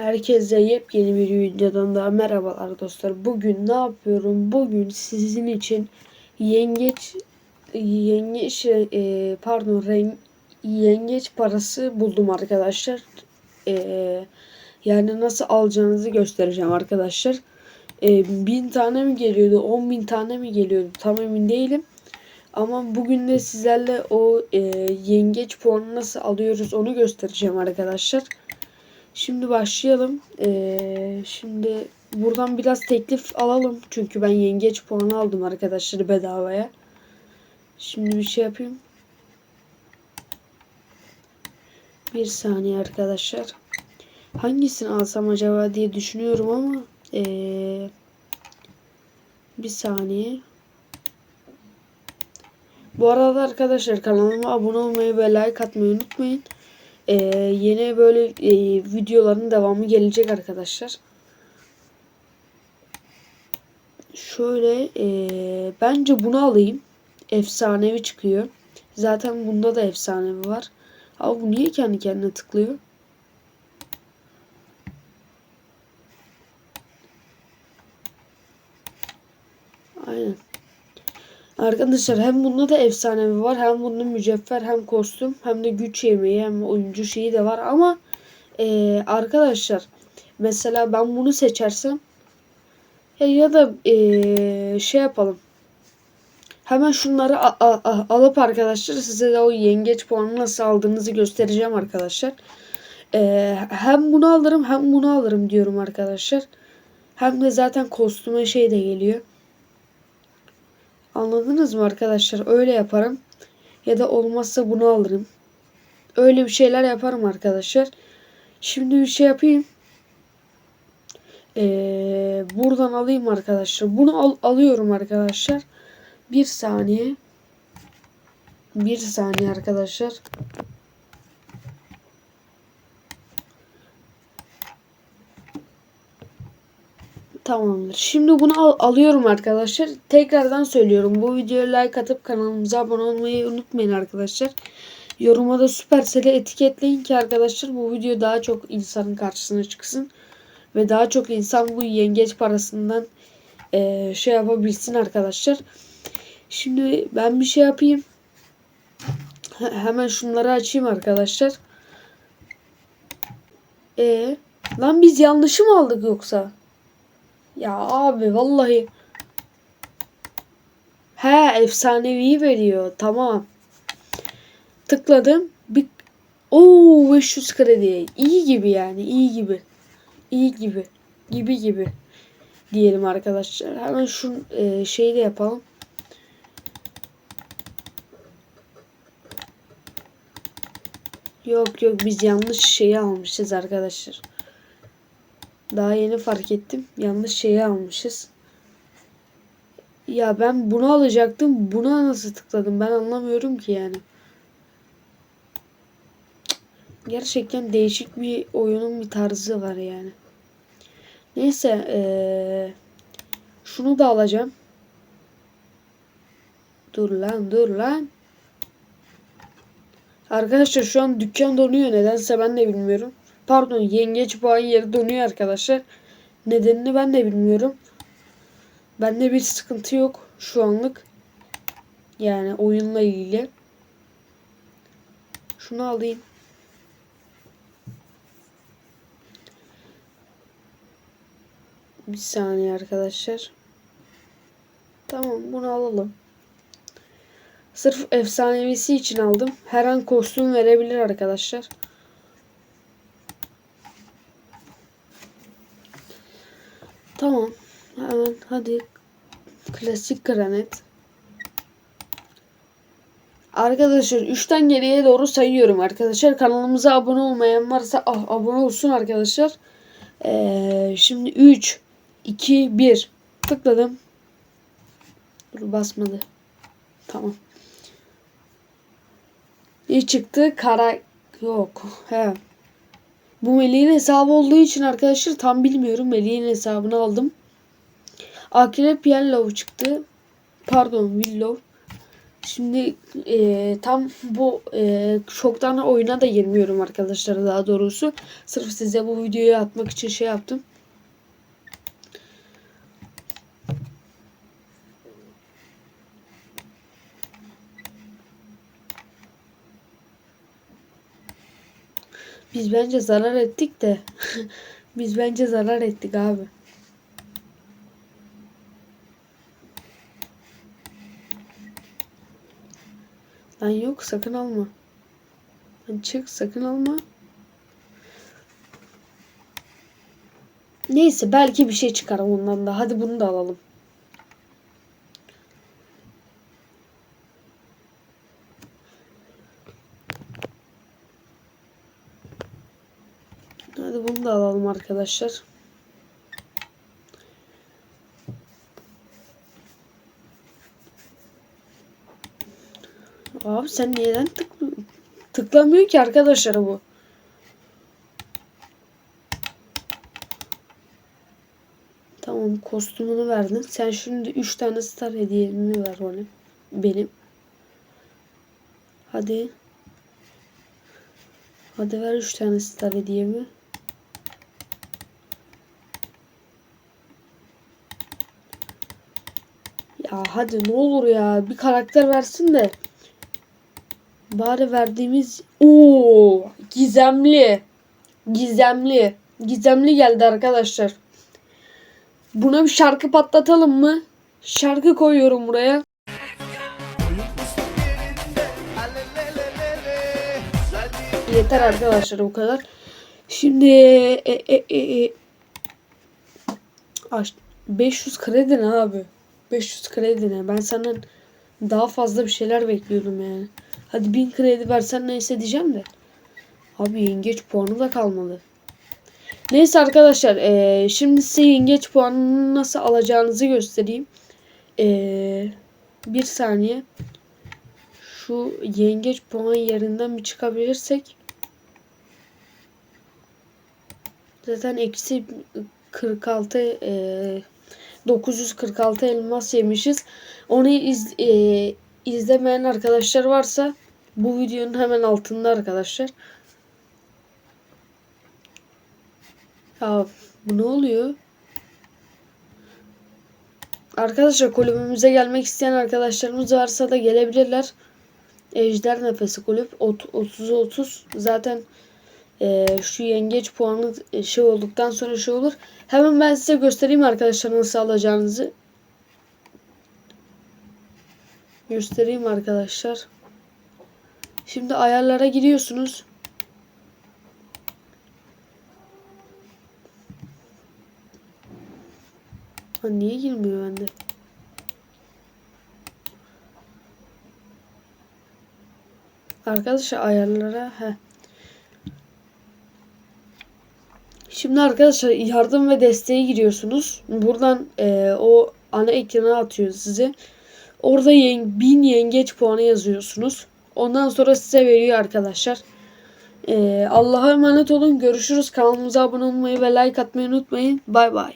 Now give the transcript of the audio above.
Herkese yepyeni bir videodan daha merhabalar dostlar. Bugün ne yapıyorum? Bugün sizin için yengeç yengeç e, pardon ren, yengeç parası buldum arkadaşlar. E, yani nasıl alacağınızı göstereceğim arkadaşlar. E, bin tane mi geliyordu? On bin tane mi geliyordu? Tam emin değilim. Ama bugün de sizlerle o e, yengeç puanı nasıl alıyoruz onu göstereceğim arkadaşlar. Şimdi başlayalım. Ee, şimdi buradan biraz teklif alalım. Çünkü ben yengeç puanı aldım arkadaşlar bedavaya. Şimdi bir şey yapayım. Bir saniye arkadaşlar. Hangisini alsam acaba diye düşünüyorum ama ee, bir saniye. Bu arada arkadaşlar kanalıma abone olmayı ve like atmayı unutmayın. Ee, yeni böyle e, videoların devamı gelecek arkadaşlar. Şöyle e, bence bunu alayım. Efsanevi çıkıyor. Zaten bunda da efsanevi var. Ama bu niye kendi kendine tıklıyor? Arkadaşlar hem bunda da efsanevi var hem bunda mücevher hem kostüm hem de güç yemeği hem oyuncu şeyi de var. Ama e, arkadaşlar mesela ben bunu seçersem ya, ya da e, şey yapalım. Hemen şunları alıp arkadaşlar size de o yengeç puanı nasıl aldığınızı göstereceğim arkadaşlar. E, hem bunu alırım hem bunu alırım diyorum arkadaşlar. Hem de zaten kostüme şey de geliyor Anladınız mı arkadaşlar? Öyle yaparım. Ya da olmazsa bunu alırım. Öyle bir şeyler yaparım arkadaşlar. Şimdi bir şey yapayım. Ee, buradan alayım arkadaşlar. Bunu al alıyorum arkadaşlar. Bir saniye. Bir saniye arkadaşlar. Tamamdır. Şimdi bunu al alıyorum arkadaşlar. Tekrardan söylüyorum. Bu videoya like atıp kanalımıza abone olmayı unutmayın arkadaşlar. Yoruma da Supercell'i etiketleyin ki arkadaşlar bu video daha çok insanın karşısına çıksın. Ve daha çok insan bu yengeç parasından e, şey yapabilsin arkadaşlar. Şimdi ben bir şey yapayım. H hemen şunları açayım arkadaşlar. E lan biz yanlışı mı aldık yoksa? Ya abi vallahi. He efsanevi veriyor. Tamam. Tıkladım. Bir... Oo 500 kredi. İyi gibi yani. iyi gibi. İyi gibi. Gibi gibi. Diyelim arkadaşlar. Hemen şu e, şeyi de yapalım. Yok yok biz yanlış şeyi almışız arkadaşlar. Daha yeni fark ettim. Yanlış şeyi almışız. Ya ben bunu alacaktım. Buna nasıl tıkladım? Ben anlamıyorum ki yani. Gerçekten değişik bir oyunun bir tarzı var yani. Neyse. Ee, şunu da alacağım. Dur lan dur lan. Arkadaşlar şu an dükkan donuyor. Nedense ben de bilmiyorum. Pardon yengeç boğayı yeri donuyor arkadaşlar. Nedenini ben de bilmiyorum. Bende bir sıkıntı yok şu anlık. Yani oyunla ilgili. Şunu alayım. Bir saniye arkadaşlar. Tamam bunu alalım. Sırf efsanevisi için aldım. Her an kostüm verebilir arkadaşlar. Tamam. Hemen hadi. Klasik granet. Arkadaşlar 3'ten geriye doğru sayıyorum arkadaşlar. Kanalımıza abone olmayan varsa ah, abone olsun arkadaşlar. Ee, şimdi 3, 2, 1 tıkladım. Dur basmadı. Tamam. İyi çıktı. Kara yok. He. Bu Melih'in hesabı olduğu için arkadaşlar tam bilmiyorum. Melih'in hesabını aldım. Akrep Yellow çıktı. Pardon Willow. Şimdi e, tam bu e, çoktan oyuna da girmiyorum arkadaşlar daha doğrusu. Sırf size bu videoyu atmak için şey yaptım. Biz bence zarar ettik de. Biz bence zarar ettik abi. Lan yok sakın alma. Lan çık sakın alma. Neyse belki bir şey çıkar ondan da. Hadi bunu da alalım. Hadi bunu da alalım arkadaşlar. Abi sen neden tık tıklamıyor ki arkadaşlar bu? Tamam kostümünü verdin. Sen şimdi 3 tane star hediyemi ver bana. Benim. Hadi. Hadi ver 3 tane star hediyemi. Ya hadi ne olur ya bir karakter versin de. Bari verdiğimiz o gizemli. Gizemli. Gizemli geldi arkadaşlar. Buna bir şarkı patlatalım mı? Şarkı koyuyorum buraya. Yeter arkadaşlar o kadar. Şimdi e, e, e, e. Aç- 500 kredi ne abi? 500 kredi ne? Ben senden daha fazla bir şeyler bekliyorum yani. Hadi 1000 kredi versen neyse diyeceğim de. Abi yengeç puanı da kalmadı. Neyse arkadaşlar eee, şimdi size yengeç puanını nasıl alacağınızı göstereyim. Eee, bir saniye. Şu yengeç puan yerinden bir çıkabilirsek. Zaten eksi 46 eee 946 elmas yemişiz. Onu iz, eee, izlemeyen arkadaşlar varsa bu videonun hemen altında arkadaşlar. Ya bu ne oluyor? Arkadaşlar kulübümüze gelmek isteyen arkadaşlarımız varsa da gelebilirler. Ejder Nefesi kulüp 30'a 30 zaten e, şu yengeç puanı e, şey olduktan sonra şey olur. Hemen ben size göstereyim arkadaşlar nasıl alacağınızı. Göstereyim arkadaşlar. Şimdi ayarlara giriyorsunuz. Ha, niye girmiyor bende? Arkadaşlar ayarlara he. Şimdi arkadaşlar yardım ve desteğe giriyorsunuz. Buradan e, o ana ekrana atıyor sizi. Orada yen, 1000 yengeç puanı yazıyorsunuz. Ondan sonra size veriyor arkadaşlar. E, Allah'a emanet olun. Görüşürüz. Kanalımıza abone olmayı ve like atmayı unutmayın. Bay bay.